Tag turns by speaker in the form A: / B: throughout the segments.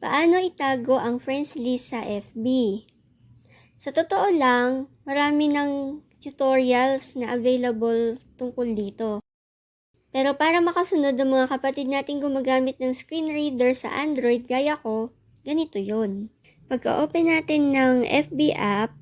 A: Paano itago ang friends list sa FB? Sa totoo lang, marami ng tutorials na available tungkol dito. Pero para makasunod ang mga kapatid natin gumagamit ng screen reader sa Android gaya ko, ganito yon. Pagka-open natin ng FB app,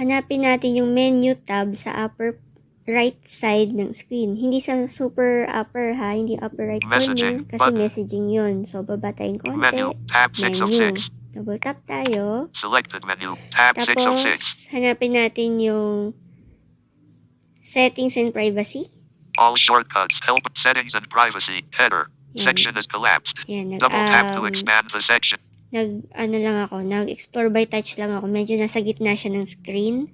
A: hanapin natin yung menu tab sa upper right side ng screen. Hindi sa super upper ha, hindi upper right corner
B: Messaging
A: kasi
B: button.
A: messaging yon. So baba tayong konti.
B: Menu. Tab 6 of
A: Menu.
B: 6.
A: Double tap tayo.
B: Selected menu. Tab 6 of
A: Tapos,
B: 6.
A: hanapin natin yung settings and privacy.
B: All shortcuts. Help. Settings and privacy. Header.
A: Yan.
B: Section is collapsed.
A: Yan, nag,
B: Double tap to
A: um,
B: expand the section.
A: nag, ano lang ako, nag-explore by touch lang ako. Medyo nasa gitna siya ng screen.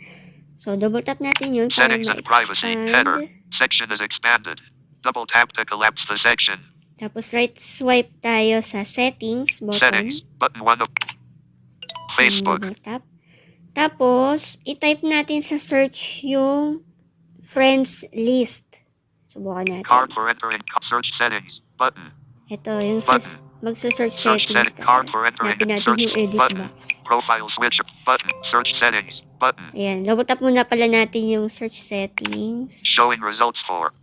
A: So, double tap natin yun
B: Settings and privacy. Header. Section is expanded. Double tap to collapse the section.
A: Tapos, right swipe tayo sa settings button.
B: Settings. Button 1 of Facebook.
A: double tap. Tapos, i-type natin sa search yung friends list. Subukan natin.
B: Card for entering. Search settings. Button.
A: Ito, yung
B: Button.
A: Magsa-search
B: Search
A: settings
B: setting. Card for entering.
A: Hanapin natin
B: Search
A: yung edit
B: button.
A: box.
B: Profile switch. Button. Search settings. Button.
A: Ayan, tap muna pala natin yung search settings.
B: Showing results for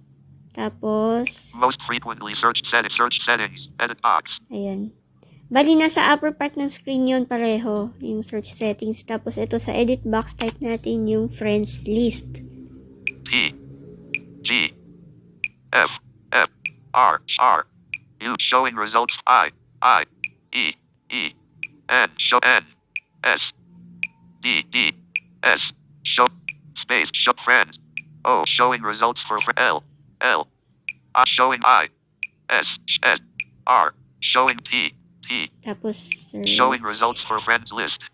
A: Tapos,
B: most frequently searched settings. Search settings. Edit box.
A: ayan. Bali, nasa upper part ng screen yun pareho, yung search settings. Tapos, ito sa edit box, type natin yung friends list.
B: P G F F R R U showing results. I I E E N show N S D D S show space show friends. O showing results for fr- L L. I showing I S S R. Showing T T.
A: Tapos,
B: showing results for friends list.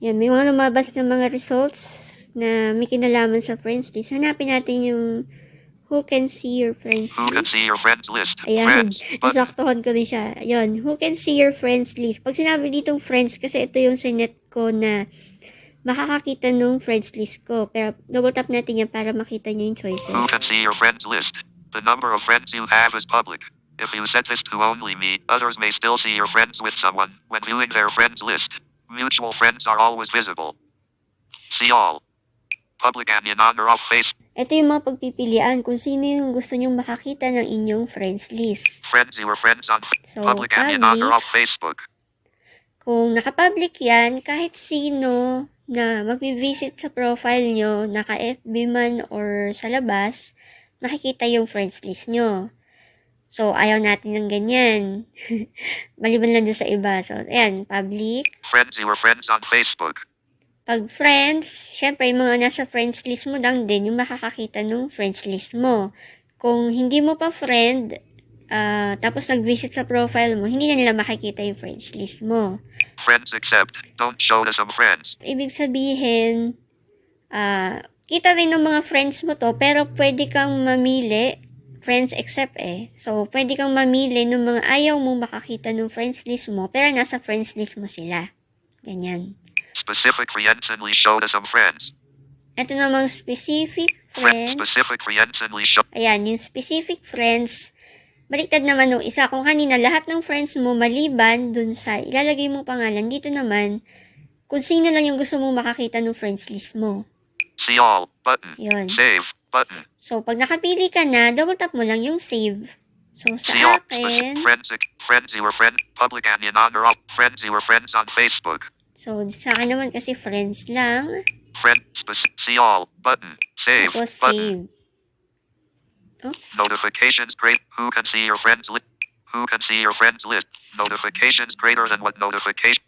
A: Yan, may mga lumabas na mga results na may kinalaman sa friends list. Hanapin natin yung who can see your friends
B: who can
A: list.
B: see your friends list
A: Ayan, nasaktuhan ko din siya. Ayun, who can see your friends list. Pag sinabi ditong friends, kasi ito yung sinet ko na makakakita nung friends list ko. Pero double tap natin yan para makita nyo yung choices.
B: Who can see your friends list? The number of friends you have is public. If you set this to only me, others may still see your friends with someone when viewing their friends list. Mutual friends are always visible. See all. Public and in honor of face.
A: Ito yung mga pagpipilian kung sino yung gusto nyong makakita ng inyong friends list.
B: Friends you are friends on
A: So,
B: public and in honor
A: public,
B: of Facebook.
A: kung nakapublic yan, kahit sino na mag-visit sa profile nyo, naka-FB man or sa labas, makikita yung friends list nyo. So, ayaw natin ng ganyan. Maliban lang dun sa iba. So, ayan, public.
B: Friends you are friends on Facebook.
A: Pag friends, syempre, yung mga nasa friends list mo lang din, yung makakakita nung friends list mo. Kung hindi mo pa friend, ah, tapos nag-visit sa profile mo, hindi na nila makikita yung friends list mo.
B: Friends accept. Don't show to some friends.
A: Ibig sabihin, ah, kita rin ng mga friends mo to, pero pwede kang mamili, friends except eh. So, pwede kang mamili ng mga ayaw mo makakita ng friends list mo, pero nasa friends list mo sila. Ganyan.
B: Specific friends only show to some friends.
A: Ito namang specific
B: Friends specific friends only show.
A: Ayan, yung specific friends, baliktad naman nung isa. Kung kanina, lahat ng friends mo maliban dun sa ilalagay mong pangalan, dito naman, kung sino lang yung gusto mong makakita ng friends list mo.
B: See all. Button.
A: Yun.
B: Save. Button.
A: So, pag nakapili ka na, double tap mo lang yung save. So, sa
B: See all
A: akin,
B: friends, friends you were friends, public and in honor of friends you were friends on Facebook.
A: So, sa akin naman kasi friends lang.
B: Friend, see all, button, save,
A: Tapos
B: button,
A: save. Oops.
B: notifications great, who can see your friends list, who can see your friends list, notifications greater than what notification,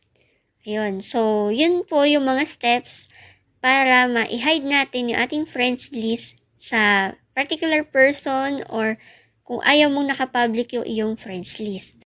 A: Ayun. So, yun po yung mga steps para ma-hide natin yung ating friends list sa particular person or kung ayaw mong nakapublic yung iyong friends list.